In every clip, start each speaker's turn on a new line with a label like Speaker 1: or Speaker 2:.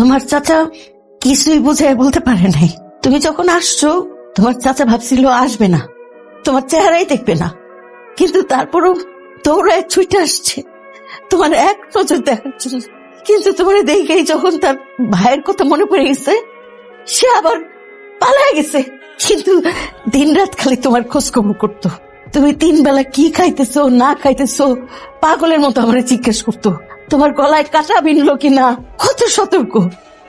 Speaker 1: তোমার চাচা কিছুই বুঝে বলতে পারে নাই। তুমি যখন আসছো, তোমার চাচা ভাবছিল আসবে না। তোমার চেহারাই দেখবে না। কিন্তু তারপরও দৌড়ায় ছুটে আসছে। তোমার এক নজর দেখার জন্য। কিন্তু তোমার দেখেই যখন তার ভাইয়ের কথা মনে পড়ে গেছে, সে আবার পালায় গেছে। কিন্তু দিন রাত খালি তোমার খোঁজ খবর করতো। তুমি তিন বেলা কি খাইতেছো, না খাইতেছো, পাগলের মতো আমার জিজ্ঞেস করতো, তোমার গলায় কাটা বিনলো কিনা। কত সতর্ক।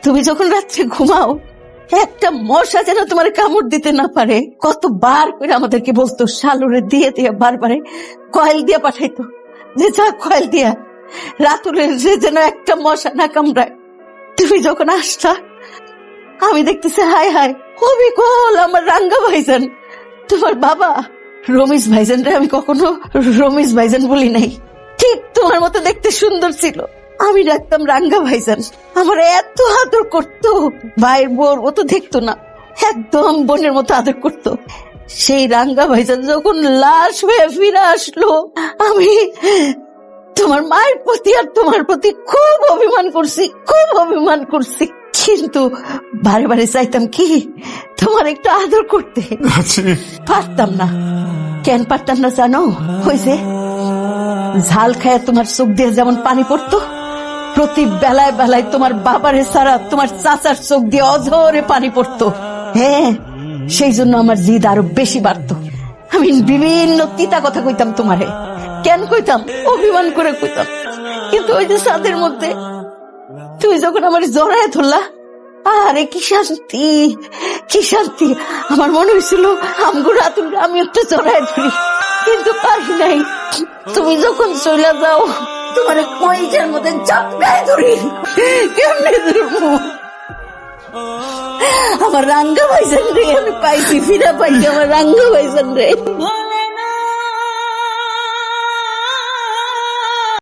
Speaker 1: তুমি যখন রাত্রে ঘুমাও, একটা মশা যেন তোমার কামড় দিতে না পারে। কতবার করে আমাদেরকে বলতো, শালুরে দিয়ে দিয়ে বারবারে কয়েল দিয়ে পাঠাইতো। যে যা কয়েল দিয়া, রাতুলের যে যেন একটা মশা না কামড়ায়। তুমি যখন আসতা, আমি দেখতেছি, হায় হায়, অবিকল আমার রাঙ্গা ভাইজান। তোমার বাবা, রমেশ ভাইজান রে আমি কখনো রমেশ ভাইজান বলি নাই। ঠিক তোমার মতো দেখতে সুন্দর ছিল। আমি ডাকতাম রাঙ্গা ভাইজান। আমার এত আদর করতো। ভাইয়ের বোর মতো দেখতো না। একদম বোনের মতো আদর করতো। সেই রাঙ্গা ভাইজান যখন লাশ হয়ে ফিরে আসলো আমি তোমার মায়ের প্রতি আর তোমার প্রতি খুব অভিমান করছি খুব অভিমান করছি। কিন্তু বারে বারে চাইতাম কি তোমার একটু আদর করতে। পারতাম না। কেন পারতাম না জানো? হয়েছে ঝাল খায় তোমার চোখ দিয়ে যেমন পানি পড়তো প্রতি বেলায় বেলায় তোমার বাবারে সারা তোমার চাচার চোখ দিয়ে অঝরে পানি পড়তো। হ্যাঁ সেই জন্য আমার জিদ আরও বেশি বাড়তো। আমি বিভিন্ন তিতা কথা কইতাম তোমারে। কেন কইতাম? অভিমান করে কইতাম। কিন্তু ওই যে সাদের মধ্যে তুমি যখন আমার জড়ায় ধরলা, আরে কি শান্তি কি শান্তি। আমার মনে হয়েছিল, আমগো রাতুল আমি একটু জড়ায় ধরি। কিন্তু পারি নাই। তুমি যখন চলে যাও তোমার কইজার মধ্যে চাপকায় ধরি। কেমনে ধরবো? আমার রাঙ্গা ভাইজান রে, আমি পাইছি, ফিরা পাইছি, আমার রাঙ্গা ভাইজান রে।